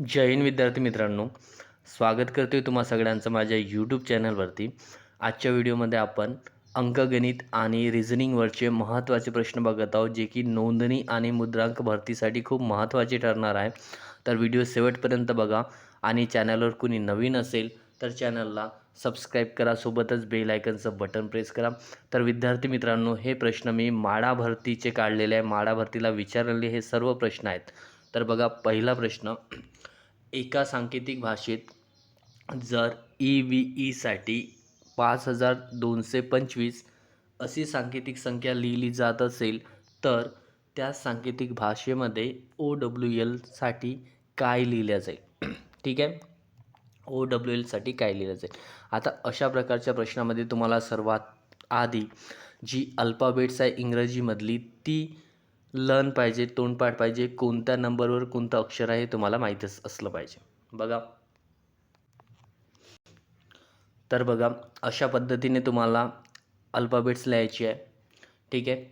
जय हिंद विद्यार्थी मित्रांनो. स्वागत करतोय तुम्हा सगळ्यांचं माझ्या यूट्यूब चॅनलवरती आजच्या व्हिडिओमध्ये आपण अंकगणित आणि रिझनिंगवरचे महत्त्वाचे प्रश्न बघत आहोत जे की नोंदणी आणि मुद्रांक भरतीसाठी खूप महत्त्वाचे ठरणार आहे. तर व्हिडिओ शेवटपर्यंत बघा. आणि चॅनलवर कुणी नवीन असेल तर चॅनलला सबस्क्राईब करा. सोबतच बेल आयकनचं बटन प्रेस करा. तर विद्यार्थी मित्रांनो हे प्रश्न मी माडा भरतीचे काढलेले आहे. माडा भरतीला विचारलेले हे सर्व प्रश्न आहेत. तर बघा पहिला प्रश्न. एका सांकेतिक भाषेत जर ई व्ही ईसाठी पाच हजार दोनशे पंचवीस अशी सांकेतिक संख्या लिहिली जात असेल तर त्या सांकेतिक भाषेमध्ये ओ डब्ल्यू एलसाठी काय लिहिलं जाईल? ठीक आहे? ओ डब्ल्यू एलसाठी काय लिहिलं जाईल? आता अशा प्रकारच्या प्रश्नामध्ये तुम्हाला सर्वात आधी जी अल्फाबेट्स आहे इंग्रजीमधली ती लर्न पाहिजे तोंडपाठ पाहिजे कोणत्या नंबरवर कोणतं अक्षर आहे तुम्हाला माहीतच असलं पाहिजे. बघा. तर बघा अशा पद्धतीने तुम्हाला अल्फाबेट्स लिहायची आहे. ठीक आहे?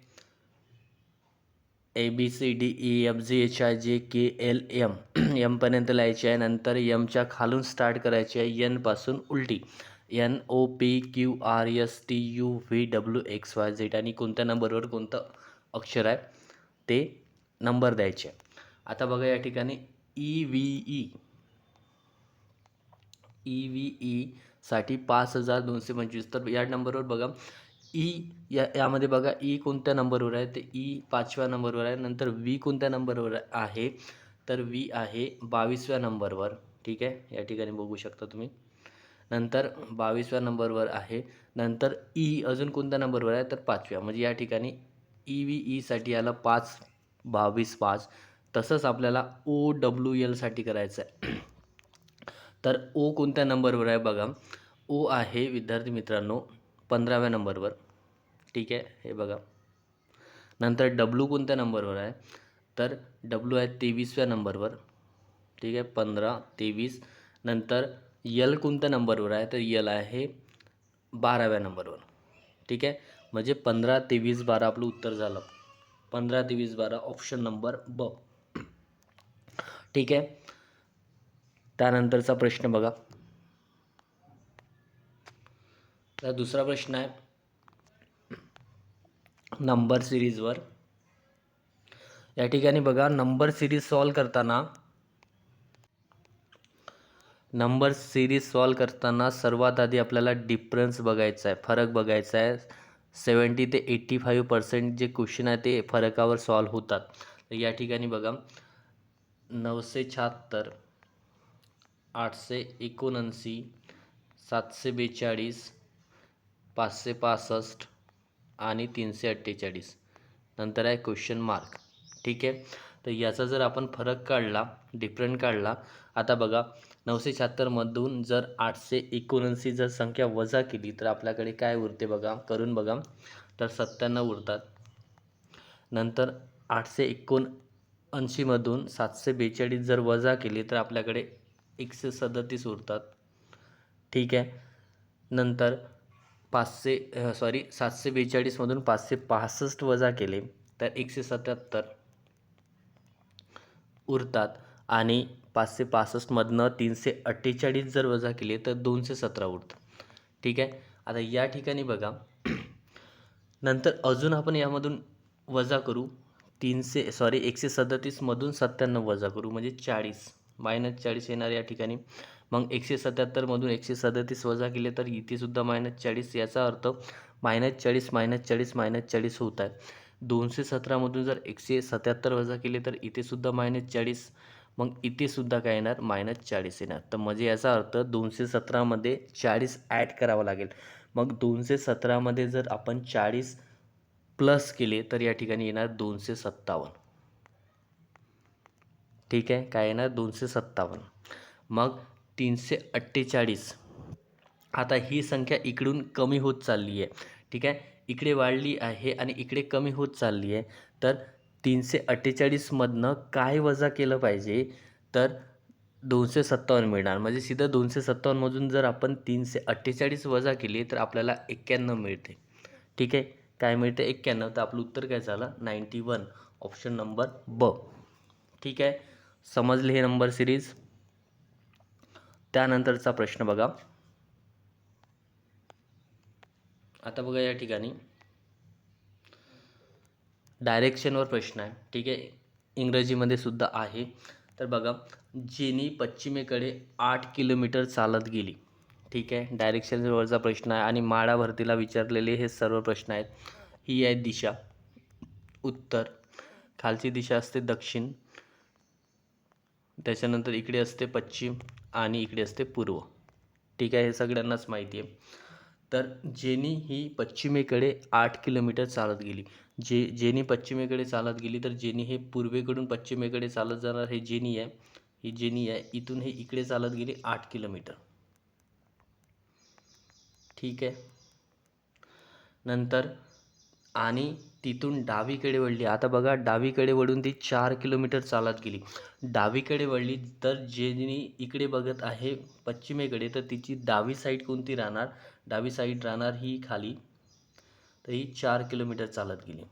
A B C D E F G H I J K L M एमपर्यंत लिहायची आहे. नंतर यमच्या खालून स्टार्ट करायची आहे. यनपासून उलटी. N O P Q R S T U V W X Y Z आणि कोणत्या नंबरवर कोणतं अक्षर आहे? ते नंबर द्यायचे. आता बघा या ठिकाणी E V E. E V ईसाठी पाच हजार दोनशे पंचवीस. तर या नंबरवर बघा ई या यामध्ये बघा ई कोणत्या नंबरवर आहे? ते ई पाचव्या नंबरवर आहे. नंतर व्ही कोणत्या नंबरवर आहे? तर व्ही आहे बावीसव्या नंबरवर. ठीक आहे? या ठिकाणी बघू शकता तुम्ही. नंतर बावीसव्या नंबरवर आहे. नंतर ई अजून कोणत्या नंबरवर आहे? तर पाचव्या. म्हणजे या ठिकाणी ई व्ही ईसाठी याला पाच बावीस पाच. तसंच आपल्याला ओ डब्ल्यू एलसाठी करायचं आहे तर ओ कोणत्या नंबरवर आहे बघा. ओ आहे विद्यार्थी मित्रांनो पंधराव्या नंबरवर. ठीक आहे हे बघा. नंतर डब्ल्यू कोणत्या नंबरवर आहे? तर डब्ल्यू आहे तेवीसव्या नंबरवर. ठीक आहे पंधरा तेवीस. नंतर यल कोणत्या नंबरवर आहे? तर यल आहे बाराव्या नंबरवर. ठीक आहे म्हणजे पंधरा तेवीस बारा आपलं उत्तर झालं. पंधरा तेवीस बारा ऑप्शन नंबर ब. ठीक आहे. त्यानंतरचा प्रश्न बघा. तर दुसरा प्रश्न आहे. नंबर सिरीजवर या ठिकाणी बघा नंबर सिरीज सॉल्व करताना नंबर सिरीज सॉल्व करताना सर्वात आधी आपल्याला डिफरन्स बघायचा आहे फरक बघायचा आहे. सेवन्टी ते एट्टी फाईव्ह पर्सेंट जे क्वेश्चन आहे ते फरकावर सॉल्व होतात. तर या ठिकाणी बघा नऊशे शहात्तर आठशे एकोणऐंशी सातशे बेचाळीस पाचशे पासष्ट आणि तीनशे अठ्ठेचाळीस. नंतर आहे क्वेश्चन मार्क. ठीक आहे? तर याचा जर आपण फरक काढला डिफरंट काढला आता बघा नऊशे शहात्तरमधून जर आठशे एकोणऐंशी जर संख्या वजा केली तर आपल्याकडे काय उरते बघा? करून बघा. तर सत्त्याण्णव उरतात. नंतर आठशे एकोणऐंशीमधून सातशे बेचाळीस जर वजा केली तर आपल्याकडे एकशे सदतीस उरतात. ठीक आहे. नंतर पाचशे सॉरी सातशे बेचाळीसमधून पाचशे पासष्ट वजा केले तर एकशे सत्याहत्तर उरतात. आणि पाचशे पासष्टमधनं तीनशे अठ्ठेचाळीस जर वजा केले तर दोनशे सतरा उरतं. ठीक आहे? आता या ठिकाणी बघा. नंतर अजून आपण यामधून वजा करू. तीनशे सॉरी एकशे सदतीसमधून सत्त्याण्णव वजा करू म्हणजे चाळीस. मायनस चाळीस येणार या ठिकाणी. मग एकशे सत्याहत्तरमधून एकशे सदतीस वजा केले तर इथेसुद्धा मायनस चाळीस याचा अर्थ मायनस चाळीस मायनस चाळीस मायनस चाळीस होत आहे. दोनशे सतरामधून जर एकशे सत्याहत्तर वजा केले तर इथेसुद्धा मायनस चाळीस मग इथेसुद्धा काय येणार? मायनस चाळीस येणार. तर म्हणजे याचा अर्थ दोनशे सतरामध्ये चाळीस ॲड करावं लागेल. मग दोनशे सतरामध्ये जर आपण चाळीस प्लस केले तर या ठिकाणी येणार दोनशे सत्तावन्न. ठीक आहे? काय येणार? दोनशे सत्तावन्न. मग तीनशे अठ्ठेचाळीस. आता ही संख्या इकडून कमी होत चालली आहे. ठीक आहे? इकडे वाढली आहे आणि इकडे कमी होत चालली आहे. तर तीनशे अठ्ठेचाळीसमधनं काय वजा केलं पाहिजे? तर दोनशे सत्तावन्न मिळणार. म्हणजे सीधं दोनशे सत्तावन्नमधून जर आपण तीनशे अठ्ठेचाळीस वजा केली तर आपल्याला एक्क्याण्णव मिळते. ठीक आहे? काय मिळते? एक्क्याण्णव. तर आपलं उत्तर काय झालं? Ninety one. ऑप्शन नंबर ब. ठीक आहे? समजले हे नंबर सिरीज? त्यानंतरचा प्रश्न बघा. आता बघा या ठिकाणी. डायरेक्शनवर प्रश्न आहे. ठीक आहे? इंग्रजीमध्ये सुद्धा आहे. तर बघा जेनी पश्चिमेकडे आठ किलोमीटर चालत गेली. ठीक आहे? डायरेक्शनवरचा प्रश्न आहे आणि माळा भरतीला विचारलेले हे सर्व प्रश्न आहेत. ही आहे दिशा. उत्तर. खालची दिशा असते दक्षिण. त्याच्यानंतर इकडे असते पश्चिम आणि इकडे असते पूर्व. ठीक आहे? हे सगळ्यांनाच माहिती आहे. तर जेनी ही पश्चिमेकडे आठ किलोमीटर चालत गेली. जे जेनी पश्चिमेकडे चालत गेली तर जेनी हे पूर्वेकडून पश्चिमेकडे चालत जाणार हे जेनी आहे. ही जेनी आहे. इथून हे इकडे चालत गेली आठ किलोमीटर. ठीक आहे. नंतर आणि तिथून डावीकडे वळली. आता बघा डावीकडे वळून ती चार किलोमीटर चालत गेली. डावीकडे वळली तर जेनी इकडे बघत आहे पश्चिमेकडे तर तिची डावी साईड कोणती राहणार? डावी साईड राहणार ही खाली. तर ही चार किलोमीटर चालत गेली.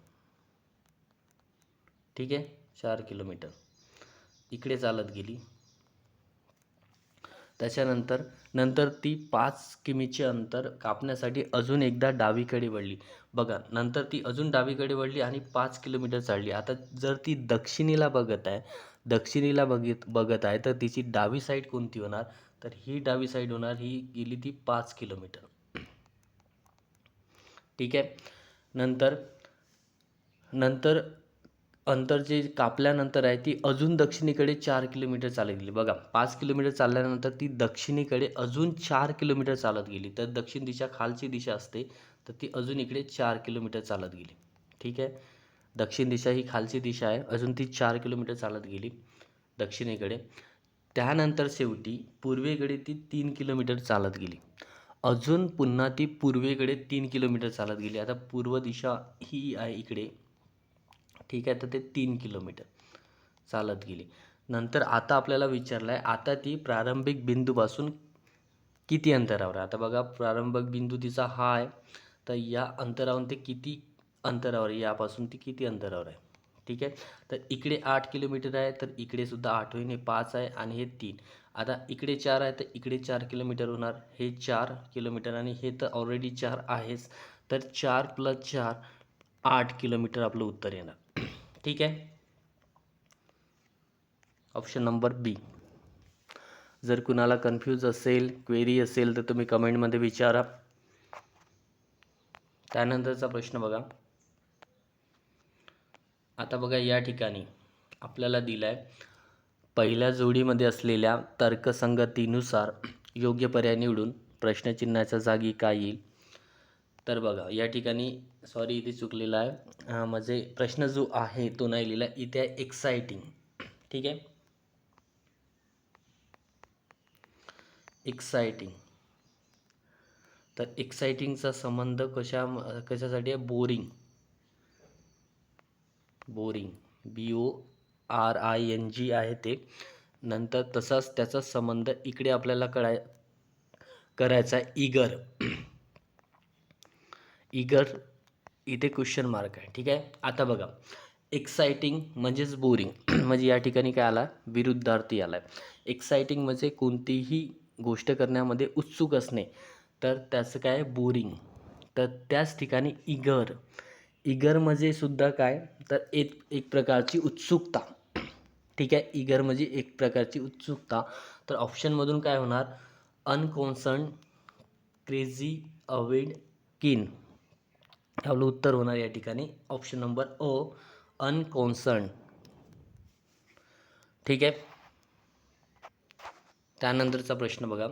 ठीक आहे? चार किलोमीटर. इकडे चालत गेली. त्याच्यानंतर नंतर ती पाच किमीचे अंतर कापण्यासाठी अजून एकदा डावीकडे वळली. बघा नंतर ती अजून डावीकडे वळली आणि पाच किलोमीटर चालली. आता जर ती दक्षिणेला बघत आहे दक्षिणेला बघित बघत आहे तर तिची डावी साईड कोणती होणार? तर ही डावी साईड होणार ही गेली ती पाच किलोमीटर. ठीक आहे? नंतर नंतर अंतर जे कापल्यानंतर आहे ती अजून दक्षिणेकडे चार किलोमीटर चालत गेली. बघा पाच किलोमीटर चालल्यानंतर ती दक्षिणेकडे अजून चार किलोमीटर चालत गेली. तर दक्षिण दिशा खालची दिशा असते तर ती अजून इकडे चार किलोमीटर चालत गेली. ठीक आहे? दक्षिण दिशा ही खालची दिशा आहे अजून ती चार किलोमीटर चालत गेली दक्षिणेकडे. त्यानंतर शेवटी पूर्वेकडे ती तीन किलोमीटर चालत गेली. अजून पुन्हा ती पूर्वेकडे तीन किलोमीटर चालत गेली. आता पूर्व दिशा ही आहे इकडे. ठीक आहे तर ते तीन किलोमीटर चालत गेली. नंतर आता आपल्याला विचारलं आहे आता ती प्रारंभिक बिंदूपासून किती अंतरावर आहे? आता बघा प्रारंभिक बिंदू तिचा हा आहे. तर या अंतरावरून ते किती अंतरावर आहे? यापासून ती किती अंतरावर आहे? ठीक आहे? तर इकडे आठ किलोमीटर आहे तर इकडे सुद्धा आठ होईन हे पाच आहे आणि हे तीन. आता इकडे चार आहे तर इकडे चार किलोमीटर होणार. हे चार किलोमीटर आणि हे तर ऑलरेडी चार आहेच. तर चार प्लस चार आठ किलोमीटर आपलं उत्तर येणार. ठीक आहे? ऑप्शन नंबर बी जर कुणाला कन्फ्यूज असेल क्वेरी असेल तर तुम्ही कमेंटमध्ये विचारा. त्यानंतरचा प्रश्न बघा. आता बघा या ठिकाणी आपल्याला दिला आहे पहिल्या जोडीमध्ये असलेल्या तर्कसंगतीनुसार योग्य पर्याय निवडून प्रश्नचिन्हाच्या जागी काय येईल? तर बघा या ठिकाणी सॉरी इथे चुकलेला आहे. म्हणजे प्रश्न जो आहे तो नाही लिहिला. इथे आहे एक्साइटिंग ठीक आहे? एक्सायटिंग तर एक्सायटिंगचा संबंध कशा कशासाठी आहे? Boring boring B O R I N G आहे ते. नंतर तसाच त्याचा संबंध इकडे आपल्याला कळाय करायचा आहे. इगर. इगर इथे क्वेश्चन मार्क आहे. ठीक आहे? आता बघा. एक्साइटिंग म्हणजेच बोरिंग म्हणजे या ठिकाणी काय आला? विरुद्धार्थी आला आहे एक्साइटिंग म्हणजे कोणतीही गोष्ट करण्यामध्ये उत्सुक असणे. तर त्याचं काय बोरिंग तर त्याच ठिकाणी इगर. इगर म्हणजे सुद्धा काय? तर एक एक प्रकारची उत्सुकता. ठीक आहे इगर म्हणजे एक प्रकारची उत्सुकता. तर ऑप्शनमधून काय होणार? अनकॉन्सर्न क्रेझी अवेड किन आपलं उत्तर होणार या ठिकाणी. ऑप्शन नंबर ओ अनकॉन्सर्न ठीक आहे. त्यानंतरचा प्रश्न बघा.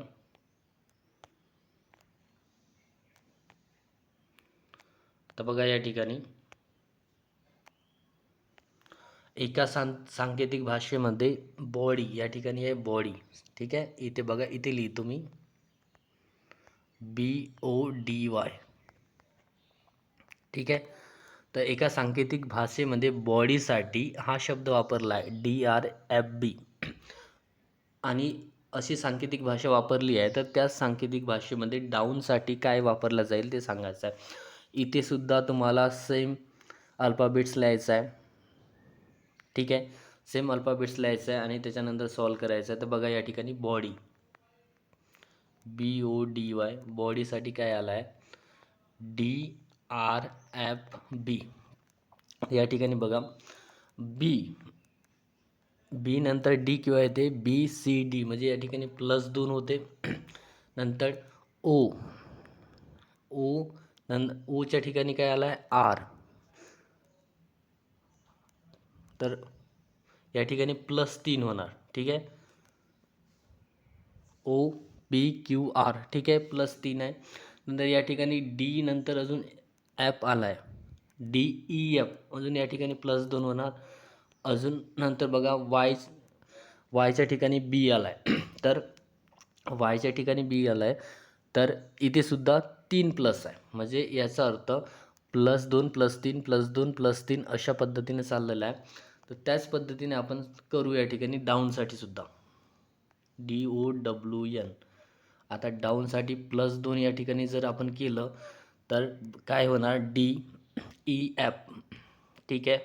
तर बघा या ठिकाणी. एका सांग सांकेतिक भाषेमध्ये बॉडी या ठिकाणी आहे बॉडी. ठीक आहे? इथे बघा इथे लिहितो मी बी ओ डी वाय. ठीक आहे? तर एका सांकेतिक भाषेमध्ये बॉडीसाठी हा शब्द वापरला आहे डी आर एफ बी. आणि अशी सांकेतिक भाषा वापरली आहे तर त्याच सांकेतिक भाषेमध्ये डाऊनसाठी काय वापरलं जाईल ते सांगायचं आहे. इथे सुद्धा तुम्हाला सेम अल्फाबेट्स लिहायचं आहे. ठीक आहे. सेम अल्फाबेट्स लिहायचं आहे आणि त्याच्यानंतर सॉल्व करायचं आहे. तर बघा या ठिकाणी body B O D Y बॉडीसाठी काय आला आहे डी आर एफ बी या ठिकाणी बघा. बी बी नंतर डी किंवा येते? बी सी डी म्हणजे या ठिकाणी प्लस दोन होते. नंतर ओ ओ नं ओच्या ठिकाणी काय आलं आहे आर तर या ठिकाणी प्लस तीन होणार ठीक आहे? ओ पी क्यू आर ठीक आहे? प्लस तीन आहे. नंतर या ठिकाणी डी नंतर अजून ॲप आला आहे डी ई एफ अजून या ठिकाणी प्लस दोन होणार. अजून नंतर बघा वाय वायच्या ठिकाणी बी आला आहे तर वायच्या ठिकाणी बी आला आहे तर इथे सुद्धा तीन प्लस आहे. म्हणजे याचा अर्थ प्लस दोन प्लस तीन प्लस दोन प्लस तीन अशा पद्धतीने चाललेला आहे. तर त्याच पद्धतीने आपण करू या ठिकाणी डाऊनसाठी सुद्धा. डी ओ डब्ल्यू एन आता डाऊनसाठी प्लस दोन या ठिकाणी जर आपण केलं तर काय होणार? डी ई एफ ठीक आहे?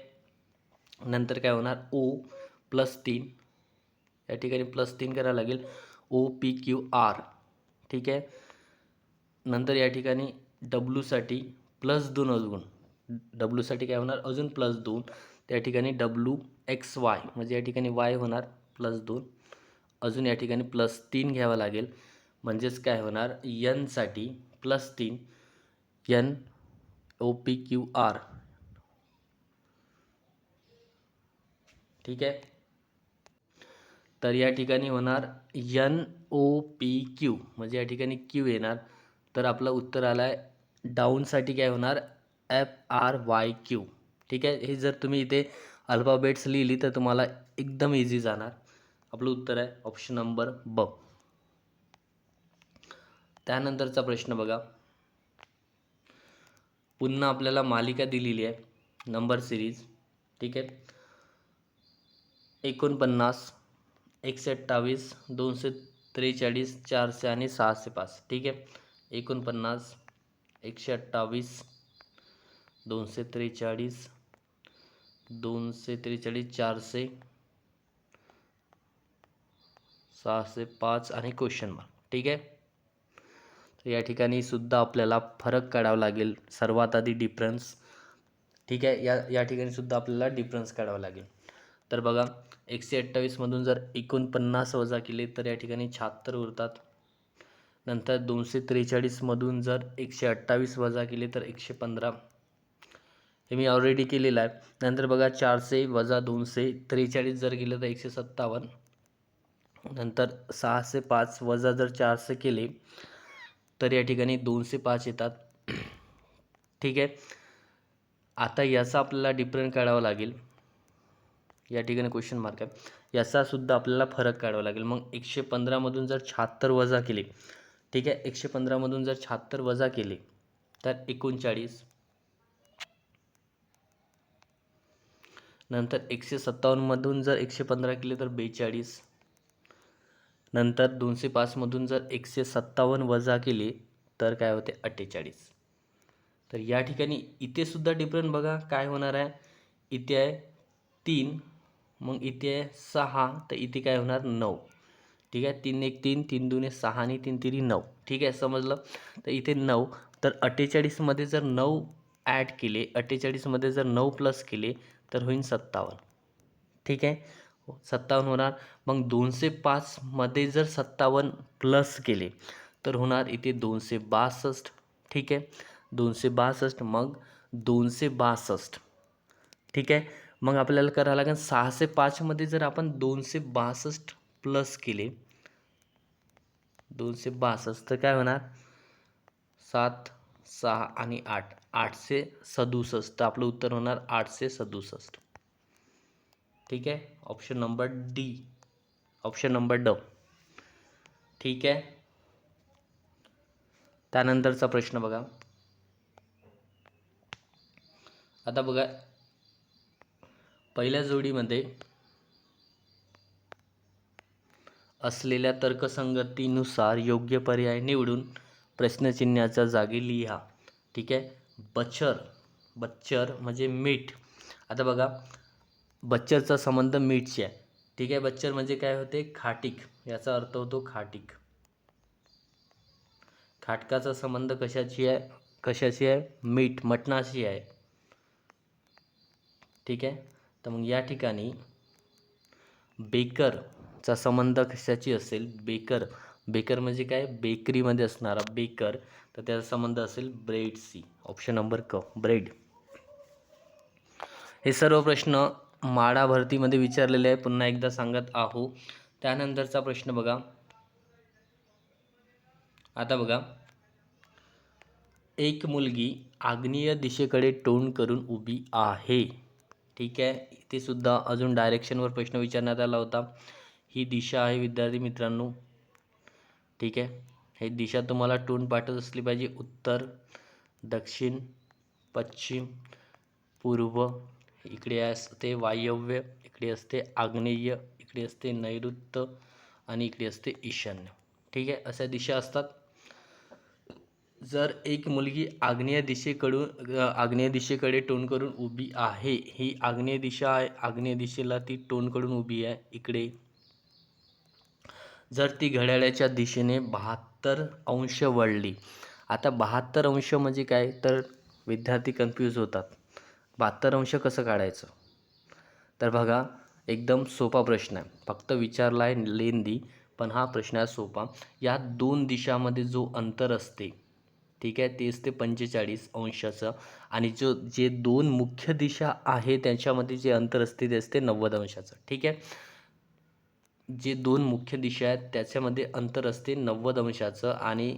नंतर काय होणार? ओ प्लस तीन. या ठिकाणी प्लस तीन करायला लागेल. ओ पी क्यू आर ठीक आहे? नंतर या ठिकाणी डब्ल्यूसाठी प्लस दोन अजून. डब्ल्यूसाठी काय होणार? अजून प्लस दोन. त्या ठिकाणी डब्ल्यू एक्स वाय म्हणजे या ठिकाणी वाय होणार प्लस दोन. अजून या ठिकाणी प्लस तीन घ्यावं लागेल. म्हणजेच काय होणार? यनसाठी प्लस तीन. N O P Q R ठीक आहे? तर या ठिकाणी होणार यन ओ पी क्यू म्हणजे या ठिकाणी क्यू येणार. तर आपलं उत्तर आलं आहे डाऊनसाठी काय होणार? एफ आर वाय क्यू ठीक आहे? हे जर तुम्ही इथे अल्फाबेट्स लिहिली तर तुम्हाला एकदम इझी जाणार. आपलं उत्तर आहे ऑप्शन नंबर ब त्यानंतरचा प्रश्न बघा. पुन्हा आपल्याला मालिका दिलेली आहे नंबर सिरीज ठीक आहे? एकोणपन्नास एकशे अठ्ठावीस दोनशे त्रेचाळीस चारशे आणि सहाशे पाच. ठीक आहे? एकोणपन्नास एकशे अठ्ठावीस दोनशे त्रेचाळीस दोनशे त्रेचाळीस चारशे सहाशे पाच आणि क्वेश्चन मार्क ठीक आहे? तर या ठिकाणी सुद्धा आपल्याला फरक काढावा लागेल. सर्वात आधी डिफरन्स ठीक आहे? या या ठिकाणी सुद्धा आपल्याला डिफरन्स काढावा लागेल. तर बघा एकशे अठ्ठावीसमधून जर एकोणपन्नास वजा केले तर या ठिकाणी शहात्तर उरतात. नंतर दोनशे त्रेचाळीसमधून जर एकशे अठ्ठावीस वजा केले तर एकशे पंधरा. हे मी ऑलरेडी केलेलं आहे. नंतर बघा चारशे वजा दोनशे त्रेचाळीस जर केलं तर एकशे सत्तावन्न. नंतर सहाशे पाच वजा जर चारशे केले तर या ठिकाणी दोनशे पाच येतात. ठीक आहे? आता याचा आपल्याला डिफरंट काढावा लागेल. या ठिकाणी क्वेश्चन मार्क आहे. याचासुद्धा आपल्याला फरक काढावा लागेल. मग एकशे पंधरामधून जर शहात्तर वजा केले ठीक आहे? एकशे पंधरामधून जर शहात्तर वजा केले तर एकोणचाळीस. नंतर एकशे सत्तावन्नमधून जर एकशे पंधरा केले तर बेचाळीस. नंतर दोनशे पाचमधून जर एकशे सत्तावन्न वजा केले तर काय होते? अठ्ठेचाळीस. तर या ठिकाणी इथेसुद्धा डिफरंट बघा काय होणार आहे. इथे आहे तीन मग इथे आहे सहा तर इथे काय होणार? नऊ. ठीक आहे? तीन एक तीन तीन दोन सहा आणि तीन तिरी नऊ. ठीक आहे? समजलं? तर इथे नऊ. तर अठ्ठेचाळीसमध्ये जर नऊ ॲड केले अठ्ठेचाळीसमध्ये जर नऊ प्लस केले तर होईल सत्तावन्न. ठीक आहे? सत्तावन्न होणार. मग दोनशे पाचमध्ये जर सत्तावन्न प्लस केले तर होणार इथे दोनशे बासष्ट. ठीक आहे? दोनशे बासष्ट मग दोनशे बासष्ट. ठीक आहे? मग आपल्याला करावं लागेल सहाशे पाचमध्ये जर आपण दोनशे बासष्ट प्लस केले दोनशे बासष्ट तर काय होणार? सात सहा आणि आठ. आठशे सदुसष्ट. आपलं उत्तर होणार आठशे सदुसष्ट. ठीक आहे? Option number D option number ड ठीक आहे? त्यानंतरचा प्रश्न बघा. आता बघा. पहिल्या जोडीमध्ये असलेल्या तर्कसंगतीनुसार योग्य पर्याय निवडून प्रश्नचिन्हाच्या जागी लिहा. ठीक आहे? बच्चर बच्चर म्हणजे मीठ. आता बघा बच्चरचा संबंध मीठशी आहे. ठीक आहे? बच्चर म्हणजे काय होते? खाटीक. याचा अर्थ होतो खाटीक. खाटकाचा संबंध कशाची आहे? कशाशी आहे? मीठ मटणाशी आहे. ठीक आहे? तर मग या ठिकाणी बेकरचा संबंध कशाची असेल? बेकर. बेकर म्हणजे काय? बेकरीमध्ये असणारा बेकर. तर त्याचा संबंध असेल ब्रेडशी ऑप्शन नंबर क. ब्रेड हे सर्व प्रश्न माडा भरतीमध्ये विचारलेले आहे. पुन्हा एकदा सांगत आहो. त्यानंतरचा प्रश्न बघा. आता बघा. एक मुलगी आग्नेय दिशेकडे तोंड करून उभी आहे. ठीक आहे? इथे सुद्धा अजून डायरेक्शनवर प्रश्न विचारण्यात आला होता. ही दिशा आहे विद्यार्थी मित्रांनो. ठीक आहे. हे दिशा तुम्हाला टोन पाठत असली पाहिजे. उत्तर दक्षिण पश्चिम पूर्व. इकडे असते वायव्य इकडे असते आग्नेय इकडे असते नैऋत्य आणि इकडे असते ईशान्य. ठीक आहे अशा दिशा असतात. जर एक मुलगी आग्नेय दिशेकडून आग्नेय दिशेकडे टोन करून उभी आहे ही आग्नेय दिशा आहे आग्नेय दिशेला ती टोनकडून करून उभी आहे इकडे. जर ती घड्याळाच्या दिशेने बहात्तर अंश वळली. आता बहात्तर अंश म्हणजे काय? तर विद्यार्थी कन्फ्यूज होतात. बहात्तर अंश कसं काढायचं? तर बघा एकदम सोपा प्रश्न आहे. फक्त विचारला आहे लेंदी पण हा प्रश्न आहे सोपा. या दोन दिशामध्ये जो अंतर असते ठीक आहे ते असते पंचेचाळीस अंशाचं. आणि जो जे दोन मुख्य दिशा आहे त्यांच्यामध्ये जे अंतर असते ते असते नव्वद अंशाचं ठीक आहे? जे दोन मुख्य दिशा आहेत त्याच्यामध्ये अंतर असते नव्वद अंशाचं आणि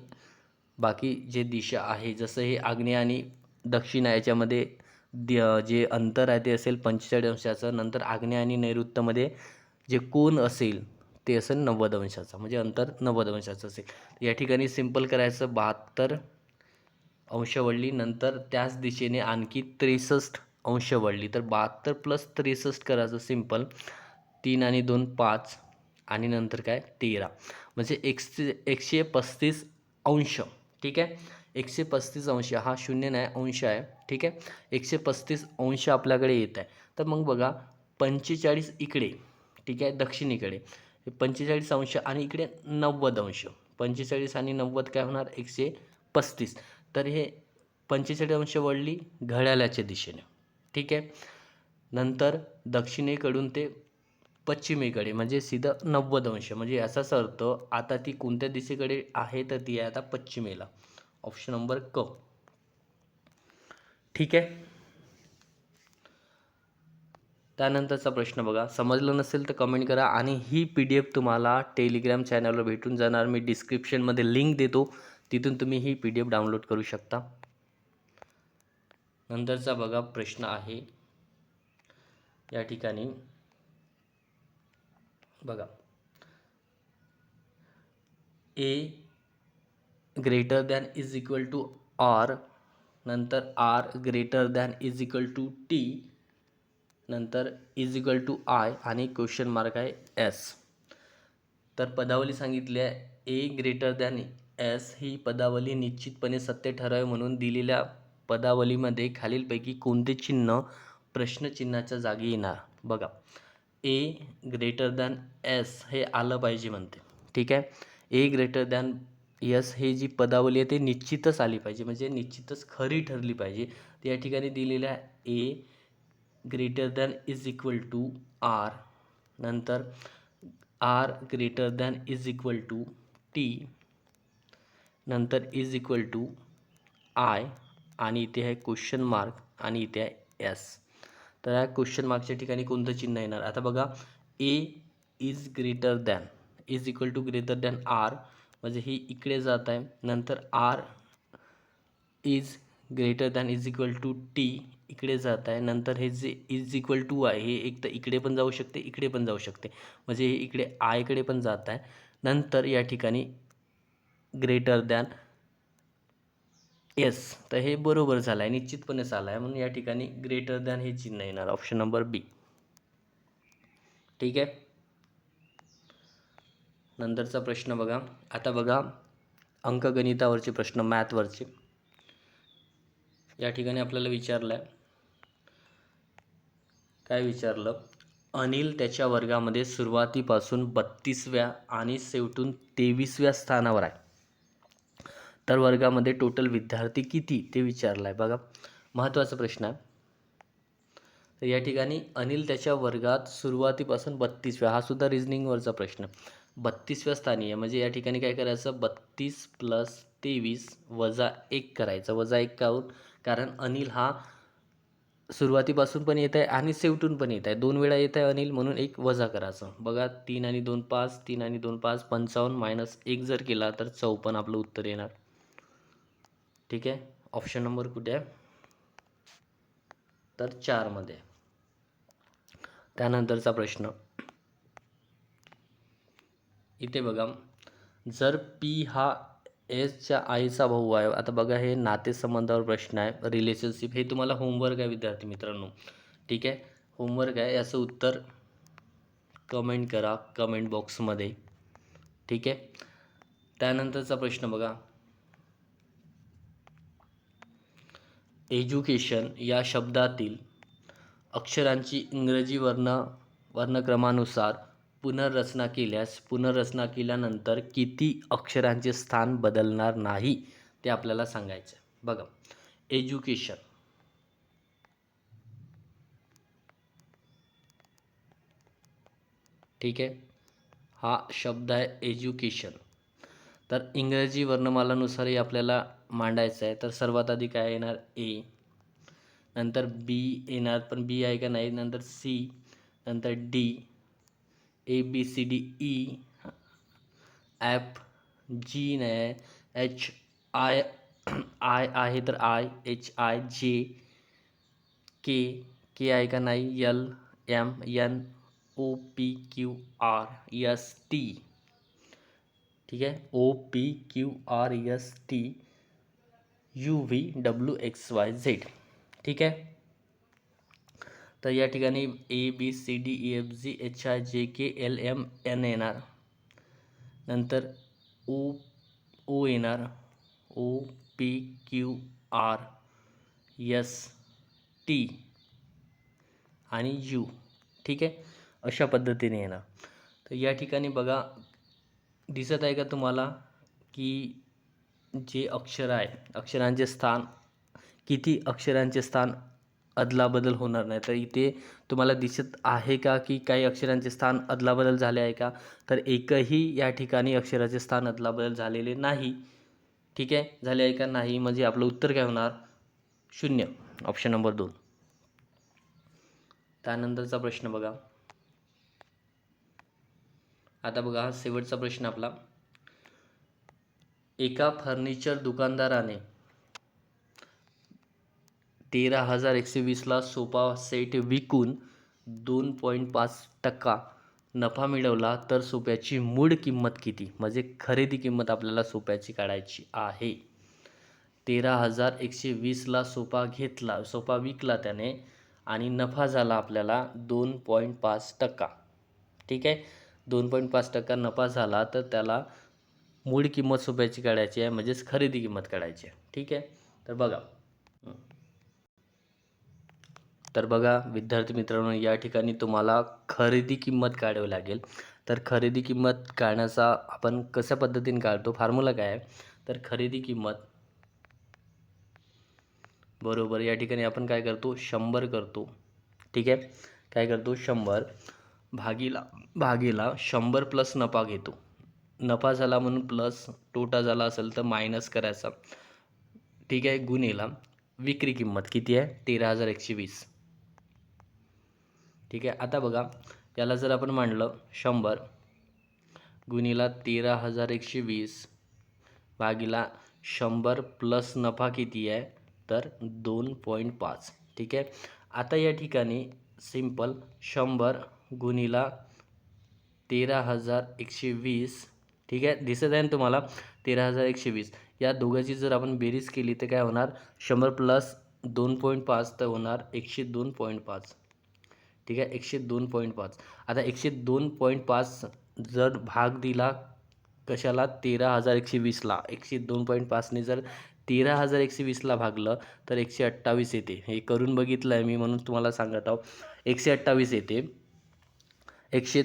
बाकी जे दिशा आहे जसं हे आग्नेय आणि दक्षिण आहे याच्यामध्ये द जे अंतर आहे ते असेल पंचेचाळीस अंशाचं. नंतर आग्नेय आणि नैऋत्यमध्ये जे कोण असेल ते असेल नव्वद अंशाचं. म्हणजे अंतर नव्वद अंशाचं असेल. या ठिकाणी सिंपल करायचं बहात्तर अंश वळली. नंतर त्याच दिशेने आणखी त्रेसष्ट अंश वळली. तर बहात्तर प्लस त्रेसष्ट करायचं सिंपल. तीन आणि दोन पाच. आणि नंतर काय? तेरा. म्हणजे एकशे एकशे पस्तीस अंश. ठीक आहे? एकशे पस्तीस अंश. हा शून्य नाही अंश आहे. ठीक आहे? एकशे पस्तीस अंश आपल्याकडे येत आहे. तर मग बघा पंचेचाळीस इकडे. ठीक आहे? दक्षिणेकडे. पंचेचाळीस अंश आणि इकडे नव्वद अंश. पंचेचाळीस आणि नव्वद काय होणार? एकशे पस्तीस. तर हे पंचेचाळीस अंश वळली घड्याळाच्या दिशेने. ठीक आहे? नंतर दक्षिणेकडून ते पश्चिमेकडे म्हणजे सीधं नव्वद अंश. म्हणजे याचाच अर्थ आता ती कोणत्या दिशेकडे आहे तर ती आहे आता पश्चिमेला. ऑप्शन नंबर क. ठीक आहे? त्यानंतरचा प्रश्न बघा. समजलं नसेल तर कमेंट करा आणि ही पी डी एफ तुम्हाला टेलिग्राम चॅनलवर भेटून जाणार. मी डिस्क्रिप्शनमध्ये लिंक देतो. तिथून तुम्ही ही पी डी एफ डाउनलोड करू शकता. नंतरचा बघा प्रश्न आहे. या ठिकाणी बघा. A greater than is equal to R नंतर R greater than is equal to T नंतर इज इक्वल टू आय आणि क्वेश्चन मार्क आहे एस तर पदावली सांगितली आहे ए ग्रेटर दॅन एस ही पदावली निश्चितपणे सत्य ठरावे म्हणून दिलेल्या पदावलीमध्ये खालीलपैकी कोणते चिन्ह प्रश्नचिन्हाच्या जागी येणार? बघा. ए ग्रेटर दॅन एस हे आलं पाहिजे म्हणते. ठीक आहे? ए ग्रेटर दॅन यस हे जी पदावली आहे ते निश्चितच आली पाहिजे. म्हणजे निश्चितच खरी ठरली पाहिजे. या ठिकाणी दिलेलं आहे A greater than is equal to R नंतर R greater than is equal to T नंतर इज इक्वल टू आय आणि इथे आहे क्वेश्चन मार्क आणि इथे आहे एस तर या क्वेश्चन मार्कच्या ठिकाणी कोणतं चिन्ह येणार? आता बघा A is greater than is equal to greater than R म्हणजे ही इकडे जात आहे. नंतर R is greater than is equal to T इकडे जात आहे. नंतर हे जे इज इक्वल टू आहे हे एक तर इकडे पण जाऊ शकते इकडे पण जाऊ शकते. म्हणजे हे इकडे आयकडे पण जात आहे. नंतर या ठिकाणी ग्रेटर दॅन येस तर हे बरोबर झालं आहे निश्चितपणे झालं आहे म्हणून या ठिकाणी ग्रेटर दॅन हे चिन्ह येणार ऑप्शन नंबर बी ठीक आहे? नंतरचा प्रश्न बघा. आता बघा अंकगणितावरचे प्रश्न मॅथवरचे या ठिकाणी आपल्याला विचारलं आहे काय विचारलं? अनिल त्याच्या वर्गामध्ये सुरुवातीपासून बत्तीसव्या आणि शेवटून तेवीसव्या स्थानावर आहे. तर वर्गामध्ये टोटल विद्यार्थी किती? ते विचारलं आहे बघा महत्त्वाचा प्रश्न. आहे तर या ठिकाणी अनिल त्याच्या वर्गात सुरुवातीपासून बत्तीसव्या हा सुद्धा रिझनिंगवरचा प्रश्न. बत्तीसव्या स्थानी आहे. म्हणजे या ठिकाणी काय करायचं? बत्तीस प्लस तेवीस वजा एक करायचं. वजा एक काहून? कारण अनिल हा सुरुवातीपासून पण येत आहे आणि शेवटून पण येत आहे. दोन वेळा येत आहे अनिल म्हणून एक वजा करायचं. बघा तीन आणि दोन पाच तीन आणि दोन पाच पंचावन्न मायनस एक जर केला तर चौपन्न आपलं उत्तर येणार. ठीक आहे? ऑप्शन नंबर कुठे आहे? तर चारमध्ये. त्यानंतरचा प्रश्न. इथे बघा. जर पी हा एसच्या आईचा भाऊ आहे आता बघा हे नातेसंबंधावर प्रश्न आहे. रिलेशनशिप हे तुम्हाला होमवर्क आहे विद्यार्थी मित्रांनो. ठीक आहे? होमवर्क आहे याचं उत्तर कमेंट करा. कमेंट बॉक्समध्ये ठीक आहे? त्यानंतरचा प्रश्न बघा. एज्युकेशन या शब्दातील अक्षरांची इंग्रजी वर्ण वर्णक्रमानुसार पुनर्रचना केल्यास पुनर्रचना केल्यानंतर किती अक्षरांचे स्थान बदलणार नाही ते आपल्याला सांगायचं बघा एज्युकेशन. ठीक आहे? हा शब्द आहे एज्युकेशन. तर इंग्रजी वर्णमालानुसारही आपल्याला मांडायचं आहे. तर सर्वात आधी काय येणार? ए. नंतर बी येणार पण बी आहे का नाही? नंतर सी. नंतर D. A B C D E. F G नाही एच आय आय आहे तर आय. एच आय जे के. के आहे का नाही? L M N O P Q R S T. ठीक आहे O P Q R S T U V W X Y Z ठीक आहे तर या ठिकाणी A B C D E F G H I J K L M N येणार नंतर O O येणार O P Q R S T आणि U ठीक आहे अशा पद्धतीने येणार. तर या ठिकाणी बघा दिसत आहे का तुम्हाला की जे अक्षर आहे अक्षरांचे स्थान किती अक्षरांचे स्थान अदलाबदल होणार नाही? तर इथे तुम्हाला दिसत आहे का की काही अक्षरांचे स्थान अदलाबदल झाले आहे का? तर एकही या ठिकाणी अक्षराचे स्थान अदलाबदल झालेले नाही. ठीक आहे? झाले आहे का नाही? म्हणजे आपलं उत्तर काय होणार? शून्य. ऑप्शन नंबर दोन. त्यानंतरचा प्रश्न बघा. आता बघा हा शेवटचा प्रश्न आपला. एका फर्निचर दुकानदाराने तेरा हजार एकशे वीसला सोफा सेट विकून दोन पॉईंट पाच टक्का नफा मिळवला तर सोप्याची मूळ किंमत किती? म्हणजे खरेदी किंमत आपल्याला सोप्याची काढायची आहे. तेरा हजार एकशे वीसला सोफा घेतला सोफा विकला त्याने आणि नफा झाला आपल्याला दोन पॉईंट पाच टक्का. ठीक आहे? दोन पॉईंट पाच टक्का नफा झाला तर त्याला मूळ किंमत सोप्याची काढायची आहे म्हणजेच खरेदी किंमत काढायची आहे. ठीक आहे? तर बघा. तर बघा विद्यार्थी मित्रांनो या ठिकाणी तुम्हाला खरेदी किंमत काढावी लागेल. तर खरेदी किंमत काढण्याचा आपण कशा पद्धतीने काढतो? फॉर्म्युला काय आहे? तर खरेदी किंमत बरोबर या ठिकाणी आपण काय करतो? शंभर करतो. ठीक आहे? काय करतो? शंभर. भागीला भागीला शंभर प्लस नफा घेतो. नफा झाला म्हणून प्लस तोटा झाला असेल तर मायनस करायचा. ठीक आहे गुन्हेला विक्री किंमत किती आहे? तेरा हजार एकशे वीस. ठीक आहे आता बघा याला जर आपण मांडलं शंभर गुन्हेला तेरा हजार एकशे वीस भागीला शंभर प्लस नफा किती आहे? तर दोन पॉईंट पाच. ठीक आहे आता या ठिकाणी सिंपल शंभर गुणीला तेरा हजार एकशे वीस. ठीक आहे? दिसत आहे ना तुम्हाला? तेरा हजार एकशे वीस. या दोघांची जर आपण बेरीज केली तर काय होणार? शंभर प्लस दोन पॉईंट पाच तर होणार एकशे दोन पॉईंट पाच. ठीक आहे? एकशे दोन पॉईंट पाच. आता एकशे दोन पॉईंट पाच जर भाग दिला कशाला? तेरा हजार एकशे वीसला. एकशे दोन पॉईंट पाचने जर तेरा हजार एकशे वीसला भागलं तर एकशे अठ्ठावीस येते. हे करून बघितलं आहे मी म्हणून तुम्हाला सांगत आहो. एकशे अठ्ठावीस येते. एकशे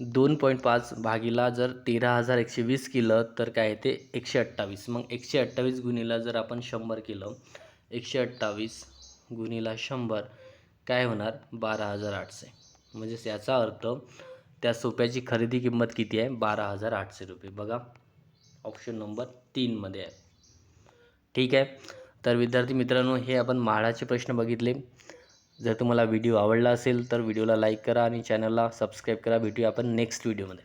दोन पॉईंट पाच भागीला जर तेरा हजार एकशे वीस केलं तर काय आहे ते एकशे अठ्ठावीस. मग एकशे अठ्ठावीस गुणीला जर आपण शंभर केलं एकशे अठ्ठावीस गुणीला शंभर काय होणार? बारा हजार आठशे. म्हणजेच याचा अर्थ त्या सोप्याची खरेदी किंमत किती आहे? बारा हजार आठशे रुपये. बघा ऑप्शन नंबर तीनमध्ये आहे. ठीक आहे? तर विद्यार्थी मित्रांनो हे आपण म्हाळाचे प्रश्न बघितले. जर तुम्हाला व्हिडिओ आवडला असेल तर व्हिडिओला लाईक करा आणि चॅनलला सबस्क्राईब करा. भेटूया आपण नेक्स्ट व्हिडिओमध्ये.